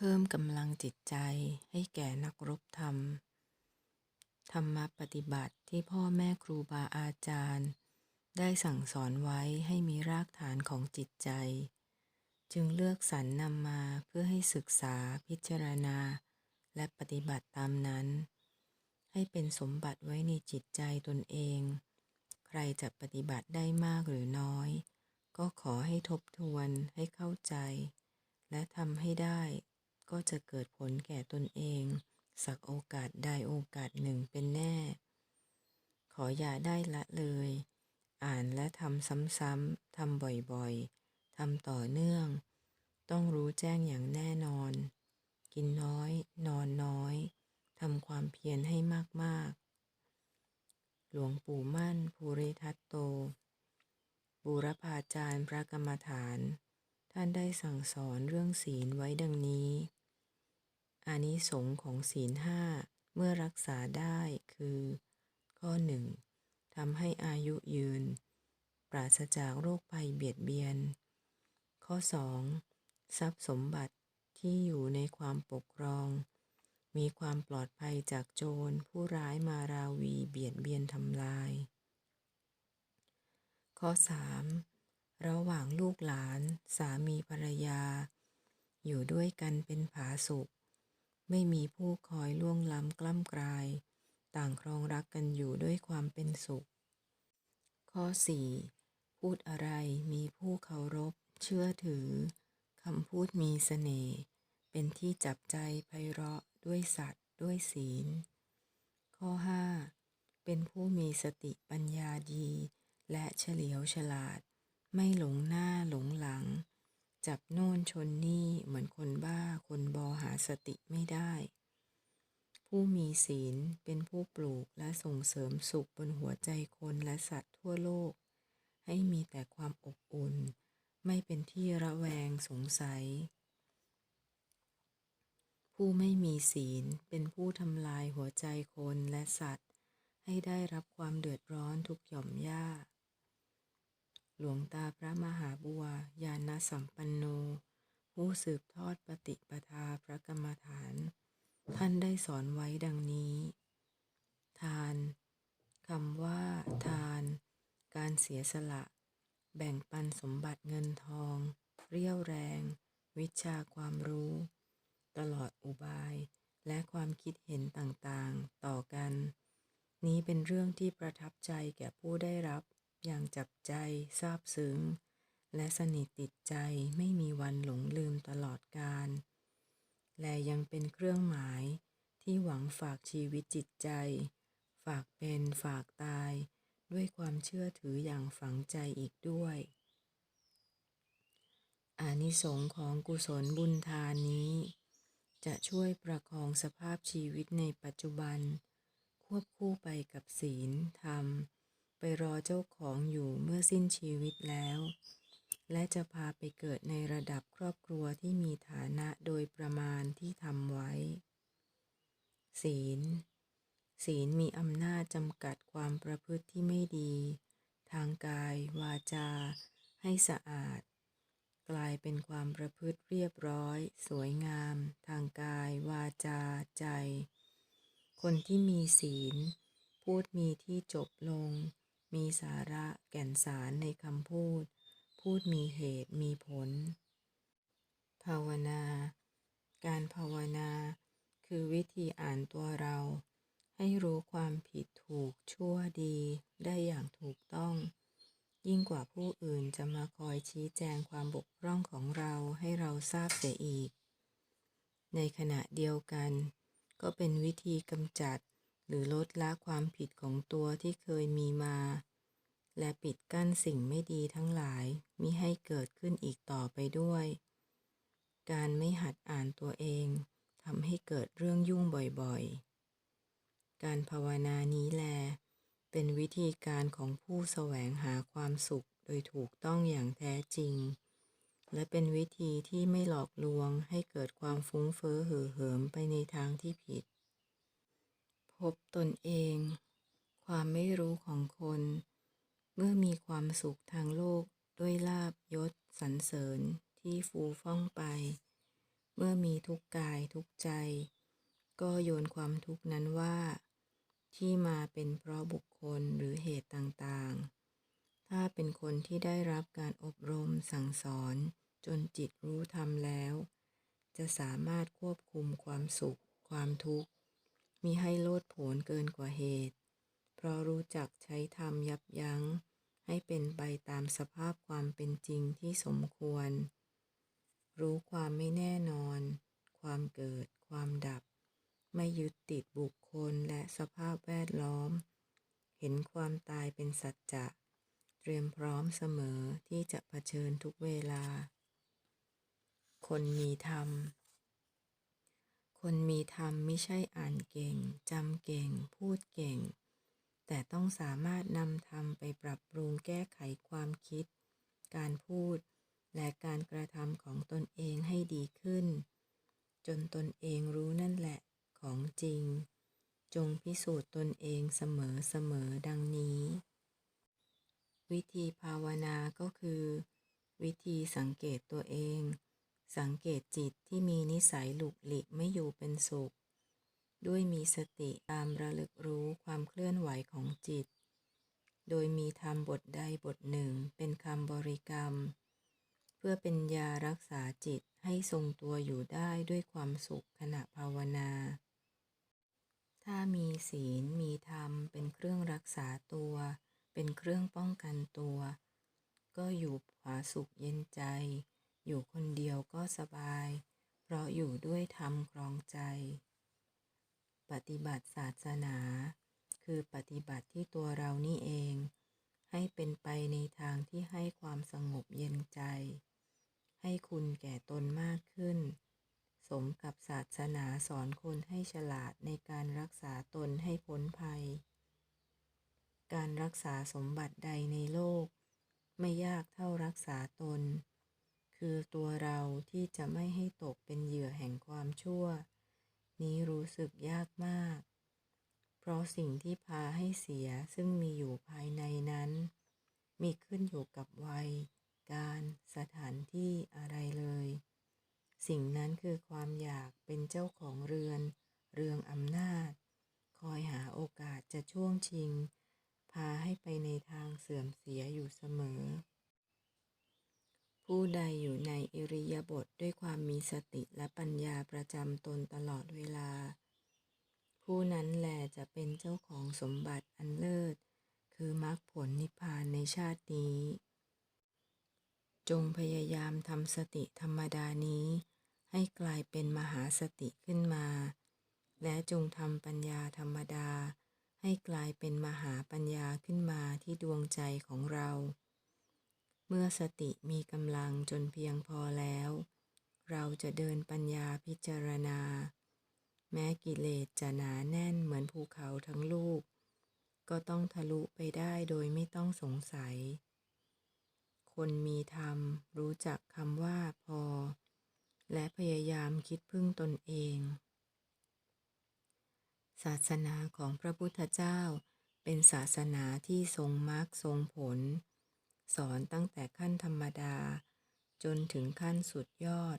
เพิ่มกำลังจิตใจให้แก่นักรบธรรม ธรรมปฏิบัติที่พ่อแม่ครูบาอาจารย์ ได้สั่งสอนไว้ให้มีรากฐานของจิตใจ จึงเลือกสรรนำมาเพื่อให้ศึกษาพิจารณา และปฏิบัติตามนั้น ให้เป็นสมบัติไว้ในจิตใจตนเอง ใครจะปฏิบัติได้มากหรือน้อย ก็ขอให้ทบทวนให้เข้าใจและทำให้ได้ ก็จะเกิดผลแก่ตนเอง สักโอกาสใดโอกาสหนึ่งเป็นแน่ ขออย่าได้ละเลย อ่านและทำซ้ำๆทำบ่อยๆทำต่อเนื่อง ต้องรู้แจ้งอย่างแน่นอน กินน้อย นอนน้อยทำความเพียรให้มากๆ หลวงปู่มั่นภูริทัตโต บูรพาจารย์พระกรรมฐาน ท่านได้สั่งสอนเรื่องศีลไว้ดังนี้ อานิสงส์ของศีลห้าเมื่อรักษาได้คือ ข้อหนึ่งทำให้อายุยืน ปราศจากโรคภัยเบียดเบียน ข้อ 2. ทรัพย์สมบัติที่อยู่ในความปกครอง มีความปลอดภัยจากโจรผู้ร้ายมาราวีเบียดเบียนทำลาย ข้อ 3. ระหว่างลูกหลาน สามีภรรยา อยู่ด้วยกันเป็นผาสุก ไม่มีผู้คอยล่วงล้ำกล้ำกลาย ต่างครองรักกันอยู่ด้วยความเป็นสุข ข้อ 4. พูดอะไรมีผู้เคารพ เชื่อถือคำพูดมีเสน่ห์เป็นที่จับใจไพเราะด้วยสัตว์ด้วยศีล ข้อ 5. เป็นผู้มีสติปัญญาดี และเฉลียวฉลาด ไม่หลงหน้าหลงหลัง จับโน่นชนนี่เหมือนคนบ้าคนบอหาสติไม่ได้ ผู้มีศีลเป็นผู้ปลูกและส่งเสริมสุขบนหัวใจคนและสัตว์ทั่วโลก ให้มีแต่ความอบอุ่น ไม่เป็นที่ระแวงสงสัย ผู้ไม่มีศีลเป็นผู้ทำลายหัวใจคนและสัตว์ ให้ได้รับความเดือดร้อนทุกหย่อมย่า หลวงตาพระมหาบัวยาณสัมปันโน ผู้สืบทอดปฏิปทาพระกรรมฐาน ท่านได้สอนไว้ดังนี้ ทานคำว่า ทาน การเสียสละ แบ่งปันสมบัติเงินทอง เรี่ยวแรง วิชาความรู้ ตลอดอุบายและความคิดเห็นต่างๆ ต่อกัน นี้เป็นเรื่องที่ประทับใจแก่ผู้ได้รับ อย่างจับใจซาบซึ้ง และสนิทติดใจไม่มีวันหลงลืมตลอดกาลและยังเป็นเครื่องหมายที่หวังฝากชีวิตจิตใจ ฝากเป็นฝากตาย ด้วยความเชื่อถืออย่างฝังใจอีกด้วย อานิสงส์ของกุศลบุญทานนี้ จะช่วยประคองสภาพชีวิตในปัจจุบัน ควบคู่ไปกับศีลธรรม ไปรอเจ้าของอยู่เมื่อสิ้นชีวิตแล้ว และจะพาไปเกิดในระดับครอบครัวที่มีฐานะโดยประมาณที่ทำไว้ ศีล ศีลมีอำนาจจำกัดความประพฤติที่ไม่ดี ทางกาย วาจา ให้สะอาด กลายเป็นความประพฤติเรียบร้อย สวยงาม ทางกาย วาจา ใจ คนที่มีศีลพูดมีที่จบลง มีสาระแก่นสารในคำพูด พูดมีเหตุมีผล ภาวนา การภาวนา คือวิธีอ่านตัวเรา ให้รู้ความผิดถูกชั่วดีได้อย่างถูกต้อง ยิ่งกว่าผู้อื่นจะมาคอยชี้แจงความบกพร่องของเราให้เราทราบเสียอีก ในขณะเดียวกัน ก็เป็นวิธีกำจัดหรือลดละความผิดของตัวที่เคยมีมา และปิดกั้นสิ่งไม่ดีทั้งหลายมิให้เกิดขึ้นอีกต่อไปด้วย การไม่หัดอ่านตัวเองทำให้เกิดเรื่องยุ่งบ่อยๆ การภาวนานี้แล เป็นวิธีการของผู้แสวงหาความสุขโดยถูกต้องอย่างแท้จริง และเป็นวิธีที่ไม่หลอกลวงให้เกิดความฟุ้งเฟ้อเห่อเหิมไปในทางที่ผิด พบตนเอง ความไม่รู้ของคน เมื่อมีความสุขทางโลกด้วยลาบยศสรรเสริญที่ฟูฟ่องไป เมื่อมีทุกกายทุกใจ ก็โยนความทุกนั้นว่า ที่มาเป็นเพราะบุคคลหรือเหตุต่างๆ ถ้าเป็นคนที่ได้รับการอบรมสั่งสอนจนจิตรู้ธรรมแล้ว จะสามารถควบคุมความสุข ความทุกข์มิให้โลดโผนเกินกว่าเหตุ เพราะรู้จักใช้ธรรมยับยั ให้เป็นไปตามสภาพความเป็นจริงที่สมควร รู้ความไม่แน่นอน ความเกิด ความดับ ไม่ยึดติดบุคคลและสภาพแวดล้อม เห็นความตายเป็นสัจจะเตรียมพร้อมเสมอที่จะเผชิญทุกเวลา คนมีธรรม คนมีธรรมไม่ใช่อ่านเก่งจำเก่ง พูดเก่ง แต่ต้องสามารถนำธรรมไปปรับปรุงแก้ไขความคิด การพูด และการกระทำของตนเองให้ดีขึ้น จนตนเองรู้นั่นแหละของจริง จงพิสูจน์ตนเองเสมอเสมอดังนี้ วิธีภาวนาก็คือ วิธีสังเกตตัวเอง สังเกตจิตที่มีนิสัยหลุกหลิกไม่อยู่เป็นสุข ด้วยมีสติตามระลึกรู้ ไหวของจิต โดยมีธรรมบทใดบทหนึ่งเป็นคำบริกรรม เพื่อเป็นยารักษาจิตให้ทรงตัวอยู่ได้ด้วยความสุขขณะภาวนา ถ้ามีศีลมีธรรมเป็นเครื่องรักษาตัว เป็นเครื่องป้องกันตัว ก็อยู่ผาสุขเย็นใจ อยู่คนเดียวก็สบาย เพราะอยู่ด้วยธรรมครองใจ ปฏิบัติศาสนา คือปฏิบัติที่ตัวเรานี่เอง ให้เป็นไปในทางที่ให้ความสงบเย็นใจ ให้คุณแก่ตนมากขึ้น สมกับศาสนาสอนคนให้ฉลาดในการรักษาตนให้พ้นภัย การรักษาสมบัติใดในโลก ไม่ยากเท่ารักษาตน คือตัวเราที่จะไม่ให้ตกเป็นเหยื่อแห่งความชั่ว นี้รู้สึกยากมาก เพราะสิ่งที่พาให้เสียซึ่งมีอยู่ภายในนั้น มีขึ้นอยู่กับวัย การสถานที่อะไรเลย สิ่งนั้นคือความอยากเป็นเจ้าของเรือน เรืองอำนาจ คอยหาโอกาสจะช่วงชิง พาให้ไปในทางเสื่อมเสียอยู่เสมอ ผู้ใดอยู่ในอิริยาบถด้วยความมีสติและปัญญาประจำตนตลอดเวลา ผู้นั้นแหละจะเป็นเจ้าของสมบัติอันเลิศ คือมรรคผลนิพพานในชาตินี้ จงพยายามทำสติธรรมดานี้ ให้กลายเป็นมหาสติขึ้นมา และจงทำปัญญาธรรมดา ให้กลายเป็นมหาปัญญาขึ้นมาที่ดวงใจของเรา เมื่อสติมีกำลังจนเพียงพอแล้ว เราจะเดินปัญญาพิจารณา แม้กิเลสจะหนาแน่นเหมือนภูเขาทั้งลูก ก็ต้องทะลุไปได้โดยไม่ต้องสงสัย คนมีธรรมรู้จักคำว่าพอ และพยายามคิดพึ่งตนเอง ศาสนาของพระพุทธเจ้าเป็นศาสนาที่ทรงมรรคทรงผล สอนตั้งแต่ขั้นธรรมดา จนถึงขั้นสุดยอด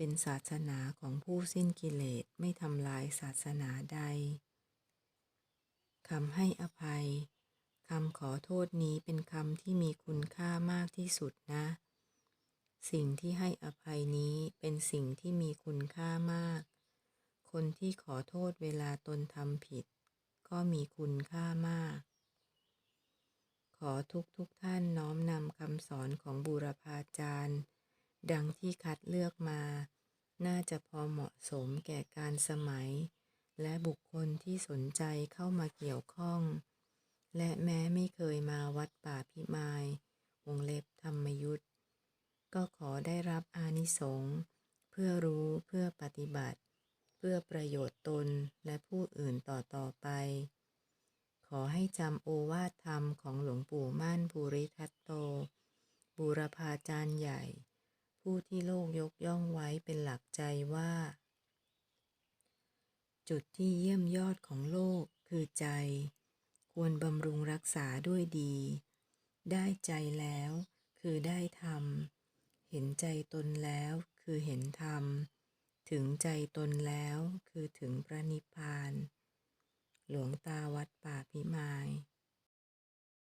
เป็นศาสนาของผู้สิ้นกิเลสไม่ทำลายศาสนาใดคำให้อภัยคำขอโทษนี้เป็นคำที่มีคุณค่ามากที่สุดนะ สิ่งที่ให้อภัยนี้เป็นสิ่งที่มีคุณค่ามาก คนที่ขอโทษเวลาตนทำผิด ก็มีคุณค่ามาก ขอทุกทุกท่านน้อมนำคำสอนของบูรพาจารย์ ดังที่คัดเลือกมา น่าจะพอเหมาะสมแก่การสมัย และบุคคลที่สนใจเข้ามาเกี่ยวข้อง และแม้ไม่เคยมาวัดป่าพิมาย วงเล็บธรรมยุทธก็ขอได้รับอานิสงส์เพื่อรู้เพื่อปฏิบัติ เพื่อประโยชน์ตนและผู้อื่นต่อต่อไป ขอให้จำโอวาทธรรมของหลวงปู่มั่นภูริทัตโต บูรพาจารย์ใหญ่ ผู้ที่โลกยกย่องไว้เป็นหลักใจว่า จุดที่เยี่ยมยอดของโลกคือใจ ควรบำรุงรักษาด้วยดี ได้ใจแล้วคือได้ธรรม เห็นใจตนแล้วคือเห็นธรรม ถึงใจตนแล้วคือถึงพระนิพพาน หลวงตาวัดป่าพิมาย